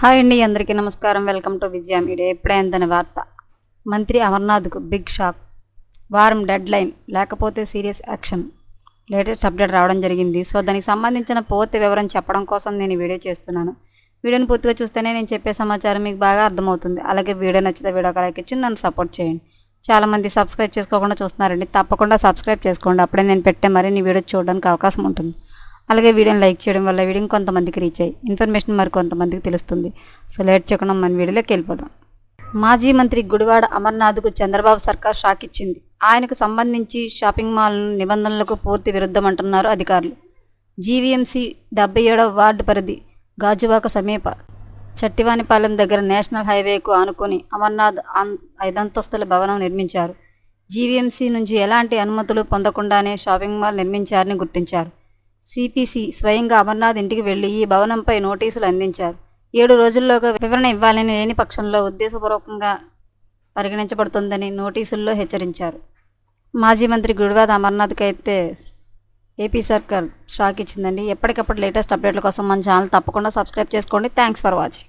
Hi అండి అందరికీ నమస్కారం. Welcome to Vijaya media. ఎప్పుడైందని వార్త. మంత్రి అమర్నాథ్కు బిగ్ షాక్. వారం డెడ్ లైన్ లేకపోతే సీరియస్ యాక్షన్. లేటెస్ట్ అప్డేట్ రావడం జరిగింది. సో దానికి సంబంధించిన పూర్తి వివరం చెప్పడం కోసం నేను వీడియో చేస్తున్నాను. వీడియోని పూర్తిగా చూస్తేనే నేను చెప్పే సమాచారం మీకు బాగా అర్థమవుతుంది. అలాగే వీడియో నచ్చితే వీడియో లైక్ ఇచ్చి నన్ను సపోర్ట్ చేయండి. చాలామంది సబ్స్క్రైబ్ చేసుకోకుండా చూస్తున్నారండి. తప్పకుండా సబ్స్క్రైబ్ చేసుకోండి. అప్పుడే నేను పెట్టే మరిన్ని వీడియో చూడడానికి అవకాశం ఉంటుంది. అలాగే వీడియోని లైక్ చేయడం వల్ల వీడియో కొంతమందికి రీచ్ అయ్యి ఇన్ఫర్మేషన్ మరి కొంతమందికి తెలుస్తుంది. సో లేట్ చేయకుండా మన వీడియోలోకి వెళ్ళిపోదాం. మాజీ మంత్రి గుడివాడ అమర్నాథ్కు చంద్రబాబు సర్కార్ షాక్ ఇచ్చింది. ఆయనకు సంబంధించి షాపింగ్ మాల్ నిబంధనలకు పూర్తి విరుద్ధం అంటున్నారు అధికారులు. జీవీఎంసీ డెబ్బై ఏడవ వార్డు పరిధి గాజువాక సమీప చట్టివానిపాలెం దగ్గర నేషనల్ హైవేకు ఆనుకొని అమర్నాథ్ అన్- ఐదంతస్తుల భవనం నిర్మించారు. జీవీఎంసీ నుంచి ఎలాంటి అనుమతులు పొందకుండానే షాపింగ్ మాల్ నిర్మించారని గుర్తించారు. సిపిసి స్వయంగా అమర్నాథ్ ఇంటికి వెళ్ళి ఈ భవనంపై నోటీసులు అందించారు. ఏడు రోజుల్లోగా వివరణ ఇవ్వాలని లేని పక్షంలో ఉద్దేశపూర్వకంగా పరిగణించబడుతుందని నోటీసుల్లో హెచ్చరించారు. మాజీ మంత్రి గుడివాద అమర్నాథ్కి అయితే ఏపీ సర్కార్ షాక్ ఇచ్చిందండి. ఎప్పటికప్పుడు లేటెస్ట్ అప్డేట్ల కోసం మన ఛానల్ తప్పకుండా సబ్స్క్రైబ్ చేసుకోండి. Thanks for watching.